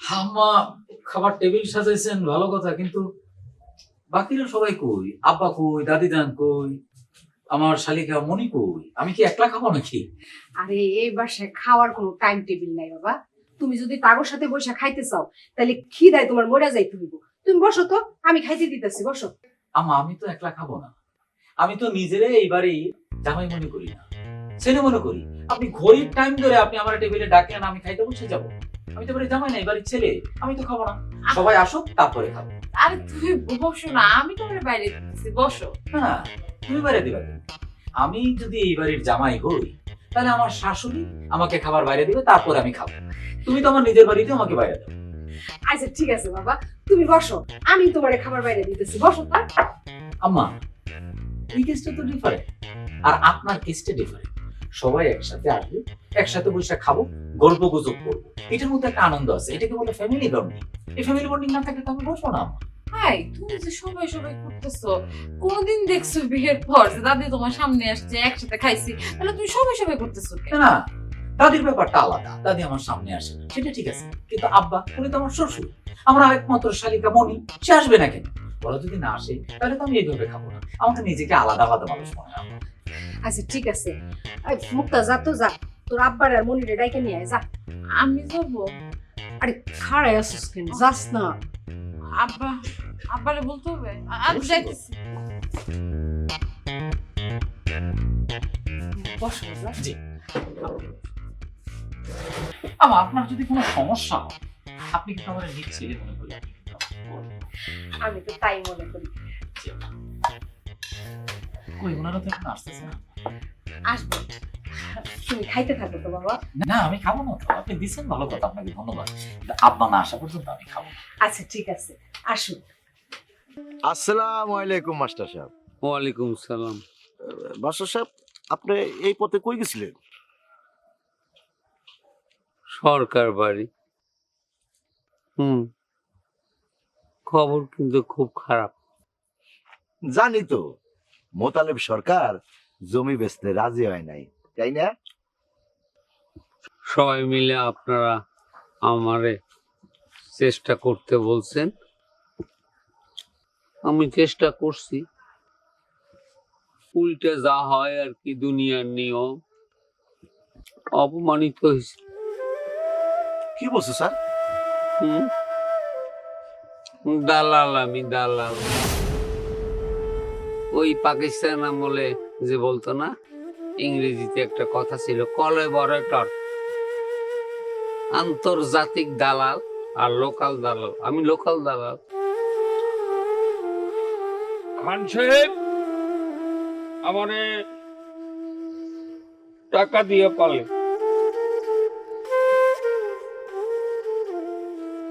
আম্মা খাবার টেবিল সাজাইছেন ভালো কথা কিন্তু বাকিরা সবাই কই? আব্বা কই দাদি যান কই আমার শালিকা মনি কই? আমি কি একলা খাব নাকি? আরে এই বাসায় খাওয়ার কোনো টাইম টেবিল নাই বাবা। তুমি যদি তাগর সাথে বসে খাইতে চাও তাহলে খিদায় তোমার মরে যাইতে হইব। তুমি বসো তো আমি খাইতে দিতেছি বসো। আমা আমি তো একলা খাব না। আমি তো নিজেরে এইবারই জামাই মনে করি না ছেলে মনে করি। আপনি ঘড়ির টাইম ধরে আপনি আমার টেবিলে ডাকলেন আমি খাইতে বসে যাব। আমি তো জামাই না এবারে ছেলে আমি তো খাব না। সবাই আসুক তারপরে খাব। আরে তুমি বসো না আমি তোমার বাইরে দিতেছি বসো। না তুমি বাইরে দিবা আমি যদি এই বাড়ির জামাই হই তাহলে আমার শাশুড়ি আমাকে খাবার বাইরে দিবে তারপর আমি খাব। তুমি তো আমার নিজের বাড়িতে আমাকে বাইরে দাও। আচ্ছা ঠিক আছে বাবা তুমি বসো আমি তোমারে খাবার বাইরে দিতেছি বসো তো। আম্মা এই কেসটা তো ডিফারেন্ট আর আপনার কেসটা ডিফারেন্ট সবাই একসাথে আসবে একসাথে বসে খাব গল্প গুজব করব। এটার মধ্যে একটা আনন্দ আছে। এটাকে বলে ফ্যামিলি বন্ডিং এই ফ্যামিলি বন্ডিং না থাকলে তো আমি বসবো না। তুমি যে সবাই সবাই করতেছো কোনদিন দেখছ বিয়ের পর যে দাদি তোমার সামনে আসছে একসাথে খাইছি তাহলে তুমি সবাই সবাই করতেছো না দাদির ব্যাপারটা আলাদা। দাদি আমার সামনে আসে না। সেটা ঠিক আছে। কিন্তু আব্বা উনি তো আমার শ্বশুর। আমার একমাত্র শালিকা মনি সে আসবে না কেন? ওরা যদি না আসে তাহলে তো আমি এইভাবে খাব না। আমাকে নিজেকে আলাদা আলাদা মানুষ মনে হয়। আচ্ছা ঠিক আছে। মুক্তা যা তো যা তোর আব্বার আর মনিরে ডাইকে নিয়ে আয় যা। আমি যাব। আরে খাড়াই আসিস কেন? যাস না। আব্বা আব্বারে বলতে হবে? আমি যাইতেছি। বসো জি। আমা আপনার যদি কোনো সমস্যা হয় আপনি কিন্তু আমার নিজ ছেলে মনে করি আমি তো তাই মনে করি। কই ওনারা তো এখন আসতেছে না? আসব। তুমি খাইতে থাকো তো বাবা। না আমি খাব না তো আপনি দিচ্ছেন ভালো কথা আপনাকে ধন্যবাদ। আব্বা না আসা পর্যন্ত আমি খাব আচ্ছা ঠিক আছে আসুন আসসালামু আলাইকুম মাস্টার সাহেব। ওয়ালাইকুম সালাম। মাস্টার সাহেব আপনি এই পথে কই গেছিলেন? সরকার বাড়ি। হুম খবর কিন্তু খুব খারাপ। জানি তো মোতালেব সরকার জমি বেচতে রাজি হয় নাই তাই না? সবাই মিলে আপনারা আমারে চেষ্টা করতে বলছেন। আমি চেষ্টা করছি। উল্টে যা হয় আর কি দুনিয়ার নিয়ম। অপমানিত হয়েছে। কি বলছো স্যার? হুম? দালাল আমি দালাল। ওই পাকিস্তান আমলে যে বলতো না ইংরেজিতে একটা কথা ছিল কলে বড় কলেবরেটর আন্তর্জাতিক দালাল আর লোকাল দালাল। আমি লোকাল দালাল। খান সাহেব আমারে টাকা দিয়ে পালে।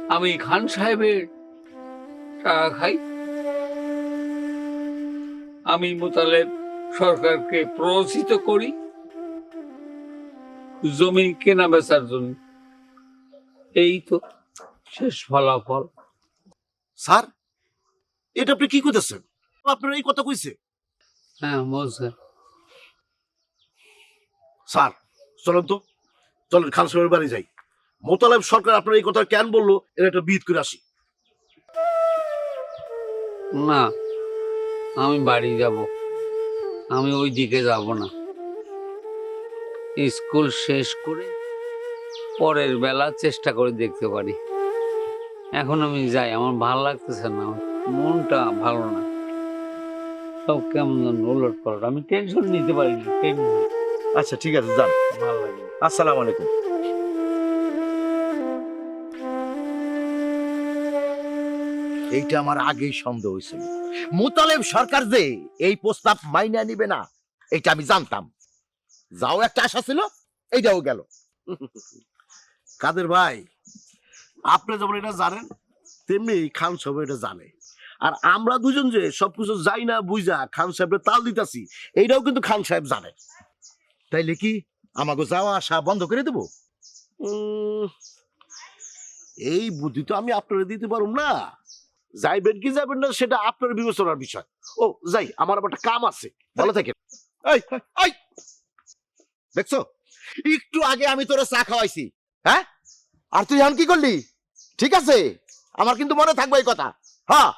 আমি খান সাহেবের টাকা খাই। আমি মোতালেব সরকারকে প্ররোচিত করি। জমি কেনা বেচার জন্য। এই তো শেষ ফলাফল। স্যার এটা আপনি কি করতেছেন আপনার এই কথা কইছে? হ্যাঁ বলছে স্যার। চলেন তো। চলেন খান সাহেবের বাড়ি যাই। মোতালেব সরকার আপনার এই কথা কেন বলল এটা একটা বিদ করে আসি। না আমি বাড়ি যাব। আমি ওই দিকে যাব না। স্কুল শেষ করে পরের বেলা চেষ্টা করে দেখতে পারি। এখন আমি যাই আমার ভালো লাগতেছে না মনটা ভালো না। সব কেমন যেন ওলট পালট আমি টেনশন নিতে পারি না টেনশন আচ্ছা ঠিক আছে যান। ভালো লাগে। আসসালামু আলাইকুম। এইটা আমার আগেই সন্দেহ হয়েছিল। মুতালেব সরকার যে এই প্রস্তাব মাইনা নিবে না এটা আমি জানতাম। যাও একটা আশা ছিল এইটাও গেল। কাদের ভাই? আপনি যেমন এটা জানেন, তেমনি খান সাহেব এটা জানে। আর আমরা দুজন যে সবকিছু যাই না বুঝা খান সাহেবের তাল দিতাছি, এইটাও কিন্তু খান সাহেব জানে। তাইলে কি আমাকে যাওয়া আসা বন্ধ করে দেবো? এই বুদ্ধি তো আমি আপনারা দিতে পারুম না। যাইবেন কি যাবেন না সেটা আপনার বিবেচনার বিষয়। ও, যাই, আমার আবার কাম আছে, ভালো এই! দেখছ? একটু আগে আমি তোরা চা খাওয়াইছি। হ্যাঁ? আর তুই এখন কি করলি? ঠিক আছে? আমার কিন্তু মনে থাকবে এই কথা। হ্যাঁ